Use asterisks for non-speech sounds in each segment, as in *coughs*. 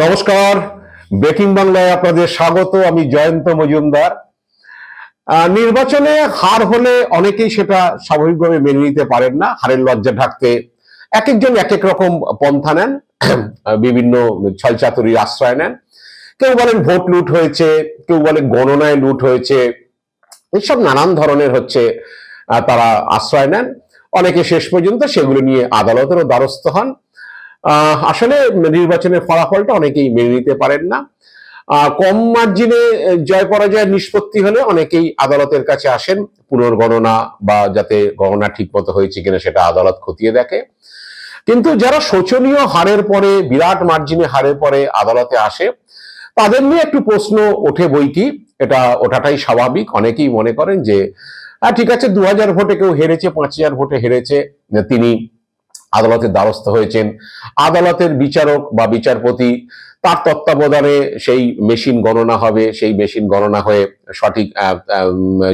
নমস্কার। ব্রেকিং বাংলায় আপনাদের স্বাগত, আমি জয়ন্ত মজুমদার। নির্বাচনে হার হলে অনেকেই সেটা স্বাভাবিকভাবে মেনে নিতে পারেন না, হারের লজ্জা ঢাকতে এক একজন এক এক রকম পন্থা নেন বিভিন্ন ছলচাতুরির আশ্রয় নেন। কেউ বলেন ভোট লুট হয়েছে, কেউ বলেন গণনায় লুট হয়েছে এইসব নানান ধরনের হচ্ছে তারা আশ্রয় নেন। অনেকে শেষ পর্যন্ত সেগুলো নিয়ে আদালতেরও দ্বারস্থ হন। আসলে নির্বাচনের ফলাফলটা অনেকেই মেনে নিতে পারেন না। কম মার্জিনে জয় পরাজয়ের নিষ্পত্তি হলে অনেকেই আদালতের কাছে আসেন, পুনর্গণনা বা যাতে গণনা ঠিক মতো হয়েছে কিনা সেটা আদালত খতিয়ে দেখে। কিন্তু যারা শোচনীয় হারের পরে, বিরাট মার্জিনে হারের পরে আদালতে আসে, তাদের নিয়ে একটু প্রশ্ন ওঠে বইটি। এটা ওঠাটাই স্বাভাবিক। অনেকেই মনে করেন যে হ্যাঁ ঠিক আছে, দু হাজার ভোটে কেউ হেরেছে, পাঁচ হাজার ভোটে হেরেছে। তিনি আদালতের দ্বারস্থ হয়েছেন। আদালতের বিচারক বা বিচারপতি তার তত্ত্বাবধানে সেই মেশিন গণনা হবে, সেই মেশিন গণনা হয়ে সঠিক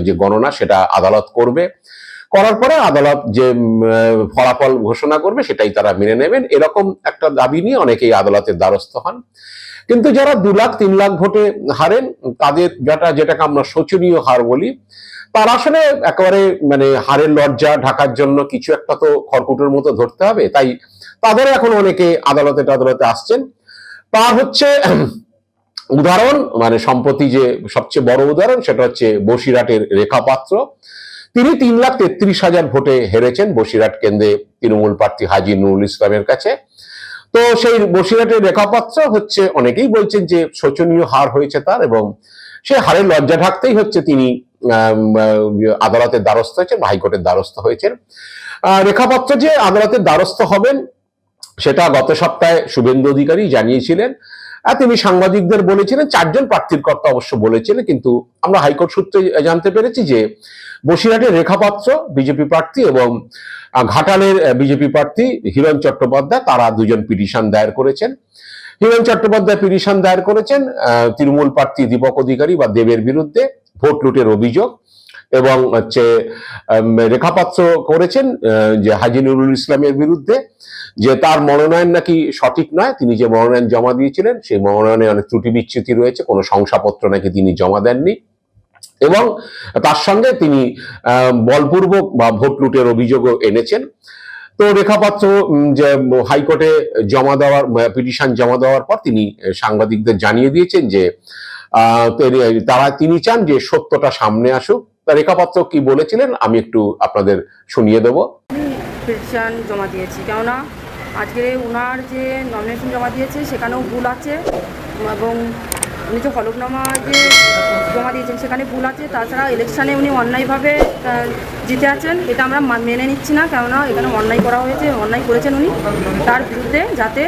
যে গণনা সেটা আদালত করবে। করার পরে আদালত যে ফলাফল ঘোষণা করবে সেটাই তারা মেনে নেবেন। এরকম একটা দাবি নিয়ে অনেকেই আদালতের দ্বারস্থ হন। কিন্তু যারা দু লাখ, তিন লাখ ভোটে হারেন, তাদের যেটা, যেটাকে আমরা শোচনীয় হার বলি তার আসলে একেবারে মানে হারের লজ্জা ঢাকার জন্য কিছু একটা তো খড়কুটোর মতো ধরতে হবে, তাই তাদের এখন অনেকে আদালতে আদালতে আসছেন। তার হচ্ছে উদাহরণ মানে সম্প্রতি যে সবচেয়ে বড় উদাহরণ সেটা হচ্ছে বসিরহাটের রেখাপাত্র। তিনি তিন লাখ তেত্রিশ হাজার ভোটে হেরেছেন বসিরহাট কেন্দ্রে তৃণমূল প্রার্থী হাজি নুরুল ইসলামের কাছে। তো সেই বসিরহাটের রেখাপাত্র হচ্ছে, অনেকেই বলছেন যে শোচনীয় হার হয়েছে তার এবং সে হারের লজ্জা ঢাকতেই হচ্ছে তিনি আদালতের দ্বারস্থ হয়েছেন হাইকোর্টের দ্বারস্থ হয়েছেন। রেখাপাত্র যে আদালতের দ্বারস্থ হবেন, সেটা গত সপ্তাহে শুভেন্দু অধিকারী জানিয়েছিলেন। তিনি সাংবাদিকদের বলেছিলেন, চারজন প্রার্থীর কর্তা অবশ্য বলেছিলেন, কিন্তু আমরা হাইকোর্ট সূত্রে জানতে পেরেছি যে বসিরহাটের রেখাপাত্র, বিজেপি প্রার্থী এবং ঘাটালের বিজেপি প্রার্থী হিরণ চট্টোপাধ্যায়, তারা দুজন পিটিশন দায়ের করেছেন। হিরণ চট্টোপাধ্যায় পিটিশন দায়ের করেছেন তৃণমূল প্রার্থী দীপক অধিকারী বা দেবের বিরুদ্ধে। ভোট লুটের অভিযোগ এবং হচ্ছে রেখাপাত্র করেছেন যে হাজি নুরুল ইসলামের বিরুদ্ধে, যে তার মনোনয়ন নাকি সঠিক নয়, তিনি যে মনোনয়ন জমা দিয়েছিলেন, সেই মনোনয়নে অনেক ত্রুটি বিচ্যুতি রয়েছে, কোনো শংসাপত্র নাকি তিনি জমা দেননি। এবং তার সঙ্গে তিনি বলপূর্বক বা ভোট লুটের অভিযোগও এনেছেন। তো রেখাপাত্র যে হাইকোর্টে জমা দেওয়ার, পিটিশন জমা দেওয়ার পর তিনি সাংবাদিকদের জানিয়ে দিয়েছেন যে তারা তিনি চান যে সত্যটা সামনে আসুক। রেখাপাত্র কি বলেছিলেন? আমি একটু আপনাদের শুনিয়ে দেবো। পিটিশন জমা দিয়েছি। কেননা আজকে ওনার যে নমিনেশন জমা দিয়েছে, সেখানেও ভুল আছে এবং উনি যে হলফনামা যে জমা দিয়েছেন, সেখানে ভুল আছে। তাছাড়া ইলেকশানে উনি অন্যায়ভাবে জিতে আছেন, এটা আমরা মেনে নিচ্ছি না। কেননা এখানে অন্যায় করা হয়েছে, অন্যায় করেছেন উনি। তার বিরুদ্ধে যাতে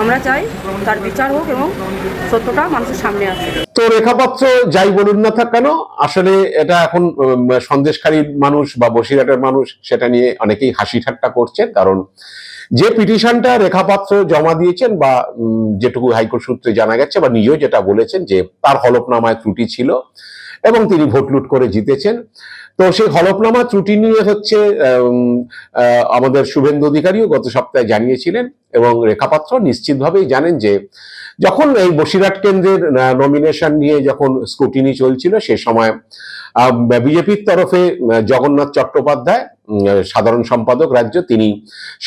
আমরা চাই তার বিচার হোক এবং সত্যটা মানুষের সামনে আসে। তো রেখাপাত্র যাই বলুন না থাক কেন আসলে এটা এখন উম, সন্দেশখালীর মানুষ বা বসিরহাটের মানুষ সেটা নিয়ে অনেকেই হাসি ঠাট্টা করছেন কারণ যে পিটিশনটা রেখাপাত্র জমা দিয়েছেন বা যেটুকু হাইকোর্ট সূত্রে জানা গেছে বা নিজেও যেটা বলেছেন যে তার হলফনামায় ত্রুটি ছিল এবং তিনি ভোট লুট করে জিতেছেন তো সেই হলফনামা ত্রুটি নিয়ে হচ্ছে আমাদের শুভেন্দু অধিকারীও গত সপ্তাহে জানিয়েছিলেন এবং রেখাপাত্র নিশ্চিতভাবেই জানেন যে যখন এই বসিরহাট কেন্দ্রের নমিনেশন নিয়ে যখন স্ক্রুটিনি চলছিল সে সময় বিজেপির তরফে জগন্নাথ চট্টোপাধ্যায় সাধারণ সম্পাদক রাজ্য, তিনি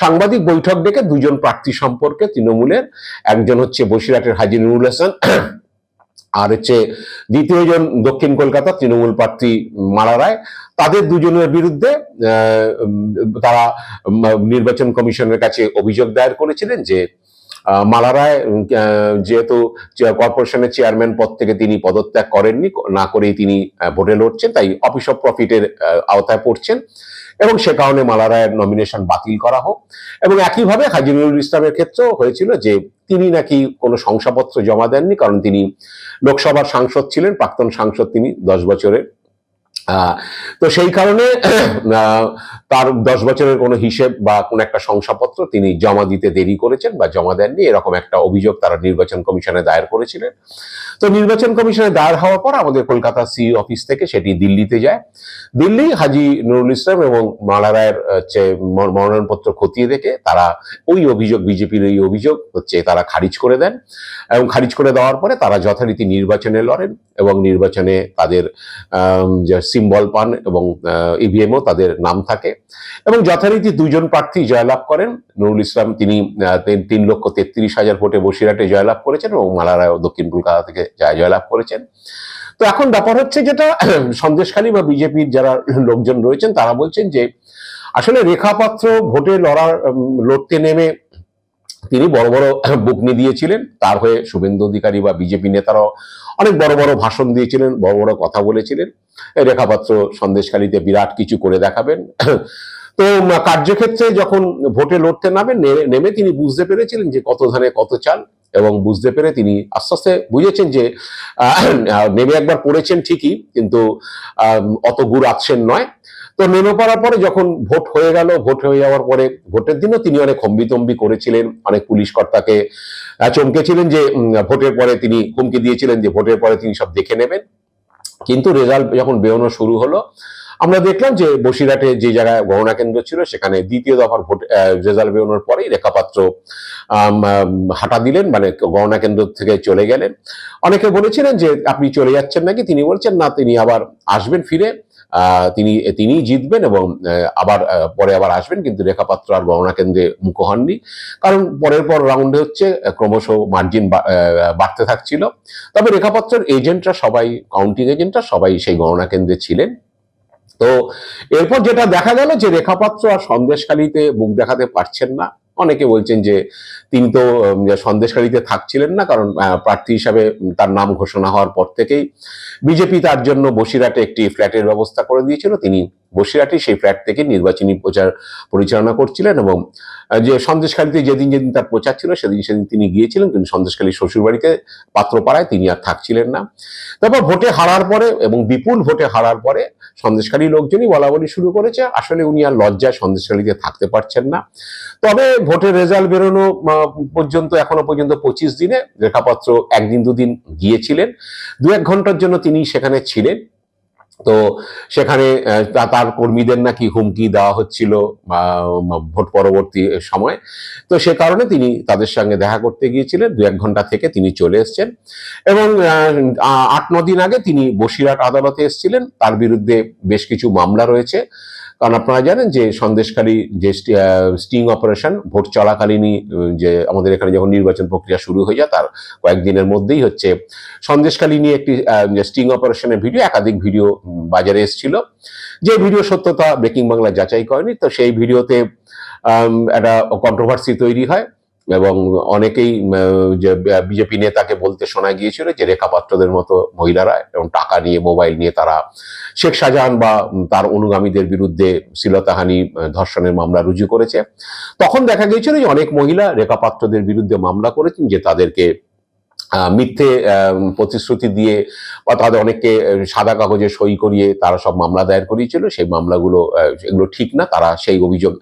সাংবাদিক বৈঠক ডেকে দুজন প্রার্থী সম্পর্কে তৃণমূলের, একজন হচ্ছে বসিরহাটের হাজি নুরুল হাসান আর হচ্ছে দ্বিতীয়জন দক্ষিণ কলকাতা তৃণমূল প্রার্থী মারা রায়, তাদের দুজনের বিরুদ্ধে তারা নির্বাচন কমিশনের কাছে অভিযোগ দায়ের করেছিলেন যে মালা রায় যেহেতু কর্পোরেশনের চেয়ারম্যান পদ থেকে তিনি পদত্যাগ করেননি, না করেই তিনি ভোটে লড়ছেন, তাই অফিস অফ প্রফিটের আওতায় পড়ছেন। এবং সে কারণে মালা রায়ের নমিনেশন বাতিল করা হোক। এবং একইভাবে হাজি নুরুল ইসলামের ক্ষেত্রেও হয়েছিল যে তিনি নাকি কোনো শংসাপত্র জমা দেননি, কারণ তিনি লোকসভার সাংসদ ছিলেন, প্রাক্তন সাংসদ তিনি দশ বছরের। তো সেই কারণে তার দশ বছরের কোনো হিসেব বা কোনো একটা শংসাপত্র তিনি জমা দিতে দেরি করেছেন বা জমা দেননি, এরকম একটা অভিযোগ তারা নির্বাচন কমিশনে দায়ের করেছিলেন। তো নির্বাচন কমিশনে দায়ের হওয়ার পর আমাদের কলকাতা সি অফিস থেকে সেটি দিল্লিতে যায়। দিল্লি, হাজি নুরুল ইসলাম এবং মালা রায়ের হচ্ছে মনোনয়নপত্র খতিয়ে দেখে তারা ওই অভিযোগ, বিজেপির ওই অভিযোগ হচ্ছে তারা খারিজ করে দেন এবং খারিজ করে দেওয়ার পরে তারা যথারীতি নির্বাচনে লড়েন এবং নির্বাচনে তাদের সিম্বল পান এবং ইভিএমও তাদের নাম থাকে। এবং যথারীতি দুজন প্রার্থী জয়লাভ করেন। নুরুল ইসলাম তিনি তিন- লক্ষ তেত্রিশ হাজার ভোটে বসিরহাটে জয়লাভ করেছেন এবং মালা রায় দক্ষিণ কলকাতা থেকে জয়- জয়লাভ করেছেন। তো এখন ব্যাপার হচ্ছে যেটা, *clears throat* সন্দেশখালী বা বিজেপির যারা লোকজন রয়েছেন তারা বলছেন যে, আসলে রেখাপাত্র ভোটে লড়ার লড়তে নেমে তিনি বড় বড় *coughs* বুকনি দিয়েছিলেন তার হয়ে শুভেন্দু অধিকারী বা বিজেপি নেতারাও অনেক বড় বড় ভাষণ দিয়েছিলেন, বড় বড় কথা বলেছিলেন। রেখাপাত্র সন্দেশখালীতে বিরাট কিছু করে দেখাবেন। *coughs* তো কার্যক্ষেত্রে যখন ভোটে লড়তে নামেন নেমে তিনি বুঝতে পেরেছিলেন যে কত ধানে কত চাল এবং বুঝতে পেরে তিনি আস্তে আস্তে বুঝেছেন যে *coughs* নেমে একবার পড়েছেন ঠিকই, কিন্তু অত গুড় আছেন নয়। তো নেমে পড়ার পরে যখন ভোট হয়ে গেল, ভোট হয়ে যাওয়ার পরে ভোটের দিনও তিনি অনেক হম্বিতম্বি করেছিলেন। অনেক পুলিশ কর্তাকে চমকেছিলেন যে ভোটের পরে তিনি হুমকি দিয়েছিলেন যে, ভোটের পরে তিনি সব দেখে নেবেন। কিন্তু রেজাল্ট যখন বেরোনো শুরু হলো, আমরা দেখলাম যে, বসিরহাটে যে জায়গায় গণনা কেন্দ্র ছিল, সেখানে দ্বিতীয় দফার ভোট রেজাল্ট বেরোনোর পরেই রেখাপাত্র হাঁটা দিলেন মানে গণনা কেন্দ্র থেকে চলে গেলেন। অনেকে বলেছিলেন যে, আপনি চলে যাচ্ছেন নাকি? তিনি বলছেন, না, তিনি আবার আসবেন ফিরে। তিনি তিনি জিতবেন এবং আবার পরে আবার আসবেন, কিন্তু রেখাপাত্র আর গণনা কেন্দ্রে মুখ হননি। কারণ পরের পর রাউন্ডে হচ্ছে, ক্রমশ মার্জিন বাড়তে থাকছিল। তবে রেখাপত্রের এজেন্টরা সবাই কাউন্টিং এজেন্টরা সবাই সেই গণনা কেন্দ্রে ছিলেন। তো এরপর যেটা দেখা গেল যে রেখাপাত্র আর সন্দেশখালীতে মুখ দেখাতে পারছেন না। অনেকে বলছেন যে তিনি তো সন্দেশকারীতে থাকছিলেন না, কারণ প্রার্থী হিসাবে তার নাম ঘোষণা হওয়ার পর থেকেই বিজেপি তার জন্য বসিরহাটে একটি ফ্ল্যাটের ব্যবস্থা করে দিয়েছিল। তিনি বসিরহাটে সেই ফ্ল্যাট থেকে নির্বাচনী প্রচার পরিচালনা করছিলেন এবং যে সন্দেশখালীতে যেদিন যেদিন তার প্রচার ছিল, সেদিন সেদিন তিনি গিয়েছিলেন, কিন্তু সন্দেশখালী শ্বশুরবাড়িতে পাত্রপাড়ায় তিনি আর থাকছিলেন না। তারপর ভোটে হারার পরে এবং বিপুল ভোটে হারার পরে সন্দেশকারী লোকজনই বলা বলি শুরু করেছে। আসলে উনি আর লজ্জায় সন্দেশকারীতে থাকতে পারছেন না। তবে ভোটের রেজাল্ট বেরোনো পর্যন্ত, এখনও পর্যন্ত পঁচিশ দিনে রেখাপত্র একদিন দুদিন গিয়েছিলেন। দু এক ঘণ্টার জন্য তিনি সেখানে ছিলেন। তো সেখানে তার কর্মীদের নাকি হুমকি দেওয়া হচ্ছিল ভোট পরবর্তী সময়। তো সে কারণে তিনি তাদের সঙ্গে দেখা করতে গিয়েছিলেন। দু এক ঘণ্টা থেকে তিনি চলে এসছেন। এবং আট, ন দিন আগে তিনি বসিরহাট আদালতে এসেছিলেন। তার বিরুদ্ধে বেশ কিছু মামলা রয়েছে। কারণ আপনারা জানেন যে সন্দেশকারী যে স্টিং অপারেশন ভোট চলাকালীনই যে আমাদের এখানে যখন নির্বাচন প্রক্রিয়া শুরু হয়ে যায়, তার কয়েকদিনের মধ্যেই হচ্ছে সন্দেশকালী নিয়ে একটি স্টিং অপারেশনের ভিডিও একাধিক ভিডিও বাজারে এসেছিল। যে ভিডিও সত্যতা ব্রেকিং বাংলা যাচাই করেনি, তো সেই ভিডিওতে একটা কন্ট্রোভার্সি তৈরি হয়। এবং অনেকেই যে, বিজেপি নেতাকে বলতে শোনা গিয়েছিল যে রেখাপাত্রদের মতো মহিলারা এবং টাকা নিয়ে, মোবাইল নিয়ে তারা শেখ শাহজাহান বা তার অনুগামীদের বিরুদ্ধে শ্লীলতাহানি ধর্ষণের মামলা রুজু করেছে। তখন দেখা গিয়েছিল যে, অনেক মহিলা রেখাপাত্রদের বিরুদ্ধে মামলা করেছেন যে, তাদেরকে মিথ্যে প্রতিশ্রুতি দিয়ে বা তাদের অনেককে সাদা কাগজে সই করিয়ে তারা সব মামলা দায়ের করিয়েছিল, সেই মামলাগুলো এগুলো ঠিক না, তারা সেই অভিযোগ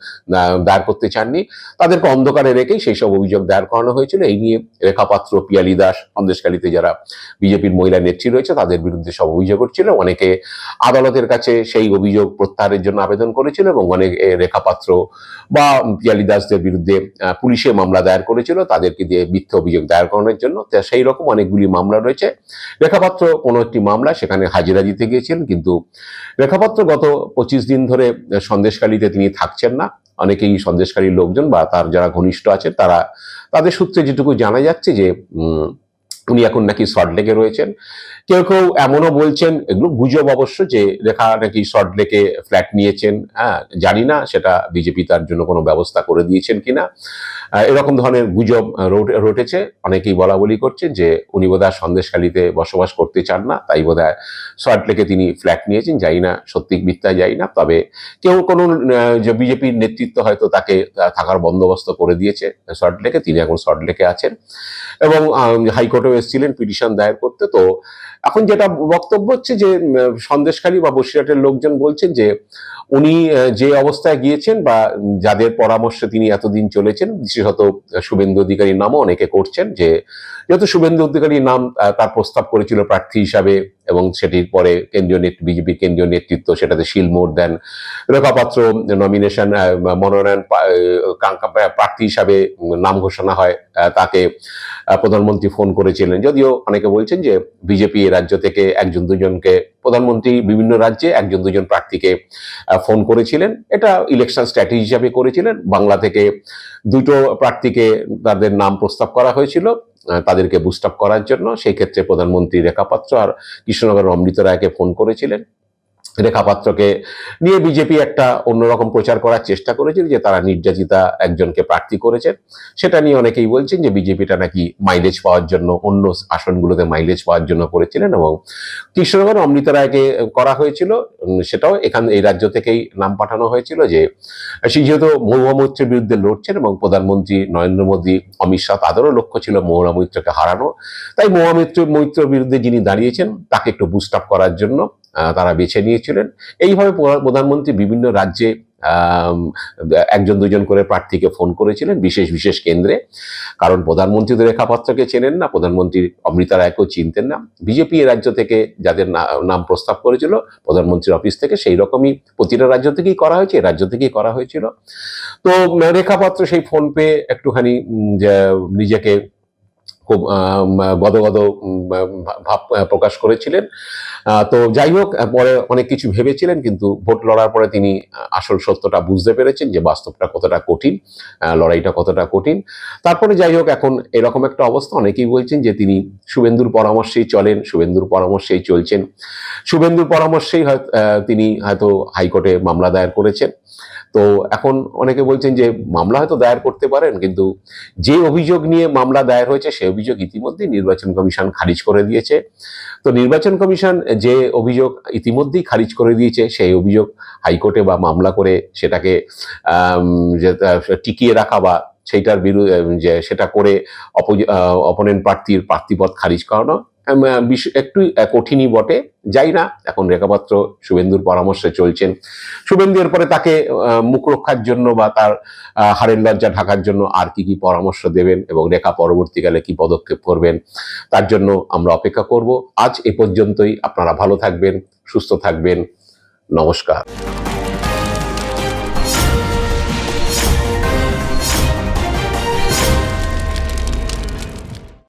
দায়ের করতে চাননি। তাদেরকে অন্ধকারে রেখেই সেই সব অভিযোগ দায়ের করানো হয়েছিল। এই নিয়ে রেখাপাত্র, পিয়ালি দাস সন্দেশকালীতে যারা বিজেপির মহিলা নেত্রী রয়েছে, তাদের বিরুদ্ধে সব অভিযোগ করছিল অনেকে আদালতের কাছে সেই অভিযোগ প্রত্যাহারের জন্য আবেদন করেছিল এবং অনেক রেখাপাত্র বা পিয়ালি দাসদের বিরুদ্ধে পুলিশে মামলা দায়ের করেছিল। তাদেরকে দিয়ে মিথ্যে অভিযোগ দায়ের করানোর জন্য। সেই রকম অনেকগুলি মামলা রয়েছে। রেখাপাত্র কোনো একটি মামলা, সেখানে হাজিরা দিতে গিয়েছিলেন, কিন্তু রেখাপাত্র গত পঁচিশ দিন ধরে সন্দেশকালীতে তিনি থাকছেন না। অনেকেই সন্দেশকারী লোকজন বা তার যারা ঘনিষ্ঠ আছে, তারা তাদের সূত্রে যেটুকু জানা যাচ্ছে যে উনি এখন নাকি সল্টলেকে রয়েছেন। কেউ কেউ এমনও বলছেন, এগুলো গুজব অবশ্য যে রেখা নাকি সল্টলেকে ফ্ল্যাট নিয়েছেন হ্যাঁ জানি না সেটা বিজেপি তার জন্য কোনো ব্যবস্থা করে দিয়েছেন কিনা। এরকম ধরনের গুজব রটেছে। অনেকেই বলা বলি করছেন যে উনি বোধহয় সন্দেশখালীতে বসবাস করতে চান না, তাই বোধহয় সল্টলেকে তিনি ফ্ল্যাট নিয়েছেন। জানি না সত্যি মিথ্যা যাই না, তবে কেউ কোনো যে বিজেপির নেতৃত্ব হয়তো তাকে থাকার বন্দোবস্ত করে দিয়েছে সল্টলেকে তিনি এখন সল্টলেকে আছেন। এবং হাইকোর্টেও এসেছিলেন, পিটিশন দায়ের করতে। তো এখন যেটা বক্তব্য হচ্ছে যে সন্দেশকারী বা বসিরহাটের লোকজন বলছেন যে, উনি যে অবস্থায় গিয়েছেন বা যাদের পরামর্শে তিনি এতদিন চলেছেন, বিশেষত শুভেন্দু অধিকারীর নামও অনেকে করছেন যে, যেহেতু শুভেন্দু অধিকারীর নাম তার প্রস্তাব করেছিল প্রার্থী হিসাবে এবং সেটির পরে কেন্দ্রীয় বিজেপির কেন্দ্রীয় নেতৃত্ব সেটাতে শিলমোড় দেন। রেখাপাত্র নমিনেশন মনোনয়ন প্রার্থী হিসাবে নাম ঘোষণা হয়। তাকে প্রধানমন্ত্রী ফোন করেছিলেন। যদিও অনেকে বলছেন যে বিজেপি রাজ্য থেকে একজন দুজনকে, প্রধানমন্ত্রী বিভিন্ন রাজ্যে একজন দুজন প্রার্থীকে ফোন করেছিলেন। এটা ইলেকশন স্ট্র্যাটেজি হিসাবে করেছিলেন। বাংলা থেকে দুটো প্রার্থীকে তাদের নাম প্রস্তাব করা হয়েছিল। তাদেরকে বুস্ট আপ করার জন্য, সেই ক্ষেত্রে প্রধানমন্ত্রী রেখাপাত্র আর কৃষ্ণনগর অমৃত রায়কে ফোন করেছিলেন। রেখাপাত্রকে নিয়ে বিজেপি একটা অন্যরকম প্রচার করার চেষ্টা করেছিল যে তারা নির্যাতিতা একজনকে প্রার্থী করেছেন। সেটা নিয়ে অনেকেই বলছেন যে বিজেপিটা নাকি মাইলেজ পাওয়ার জন্য, অন্য আসনগুলোতে মাইলেজ পাওয়ার জন্য করেছিলেন এবং কৃষ্ণনগর অমৃত রায়কে করা হয়েছিল। সেটাও এখান, এই রাজ্য থেকেই নাম পাঠানো হয়েছিল যে সে যেহেতু মহুয়া মৈত্রের বিরুদ্ধে লড়ছেন এবং প্রধানমন্ত্রী নরেন্দ্র মোদী, অমিত শাহ তাদেরও লক্ষ্য ছিল মহুয়া মৈত্রকে হারানো। তাই মহুয়া মৈত্র, মৈত্রের বিরুদ্ধে যিনি দাঁড়িয়েছেন, তাকে একটু বুস্ট আপ করার জন্য তারা বেছে নিয়েছিলেন। এইভাবে প্রধানমন্ত্রী বিভিন্ন রাজ্যে একজন, দুজন করে প্রার্থীকে ফোন করেছিলেন, বিশেষ বিশেষ কেন্দ্রে। কারণ প্রধানমন্ত্রী তো রেখাপাত্রকে চেনেন না, প্রধানমন্ত্রী অমৃতা রায়কেও চিনতেন না। বিজেপি রাজ্য থেকে যাদের নাম প্রস্তাব করেছিল প্রধানমন্ত্রীর অফিস থেকে সেই রকমই প্রতিটা রাজ্য থেকেই করা হয়েছে রাজ্য থেকেই করা হয়েছিল। তো রেখাপাত্র সেই ফোন পেয়ে একটুখানি নিজেকে খুব গদগদ ভাব প্রকাশ করেছিলেন। তো যাই হোক পরে অনেক কিছু ভেবেছিলেন, কিন্তু ভোট লড়ার পরে তিনি আসল সত্যটা বুঝতে পেরেছেন যে বাস্তবটা কতটা কঠিন লড়াইটা কতটা কঠিন। তারপরে যাই হোক, এখন এরকম একটা অবস্থা। অনেকেই বলছেন যে তিনি শুভেন্দুর পরামর্শেই চলেন, শুভেন্দুর পরামর্শেই চলছেন। শুভেন্দুর পরামর্শেই তিনি হয়তো হাইকোর্টে মামলা দায়ের করেছেন। তো এখন অনেকে বলছেন যে মামলা হয়তো দায়ের করতে পারেন, কিন্তু যে অভিযোগ নিয়ে মামলা দায়ের হয়েছে সেই অভিযোগ ইতিমধ্যেই নির্বাচন কমিশন খারিজ করে দিয়েছে। তো নির্বাচন কমিশন যে অভিযোগ ইতিমধ্যেই খারিজ করে দিয়েছে, সেই অভিযোগ হাইকোর্টে বা মামলা করে সেটাকে টিকিয়ে রাখা বা সেইটার বিরুদ্ধে যে, সেটা করে অপোনেন্ট প্রার্থীর প্রার্থীপদ খারিজ করানো একটু কঠিনই বটে। যাই না, এখন রেখাপাত্র শুভেন্দুর পরামর্শে চলছেন। শুভেন্দু এরপরে তাকে মুখ রক্ষার জন্য বা তার হারের লজ্জা ঢাকার জন্য আর কি কি পরামর্শ দেবেন এবং রেখা পরবর্তীকালে কি পদক্ষেপ করবেন, তার জন্য আমরা অপেক্ষা করব। আজ এ পর্যন্তই। আপনারা ভালো থাকবেন, সুস্থ থাকবেন। নমস্কার।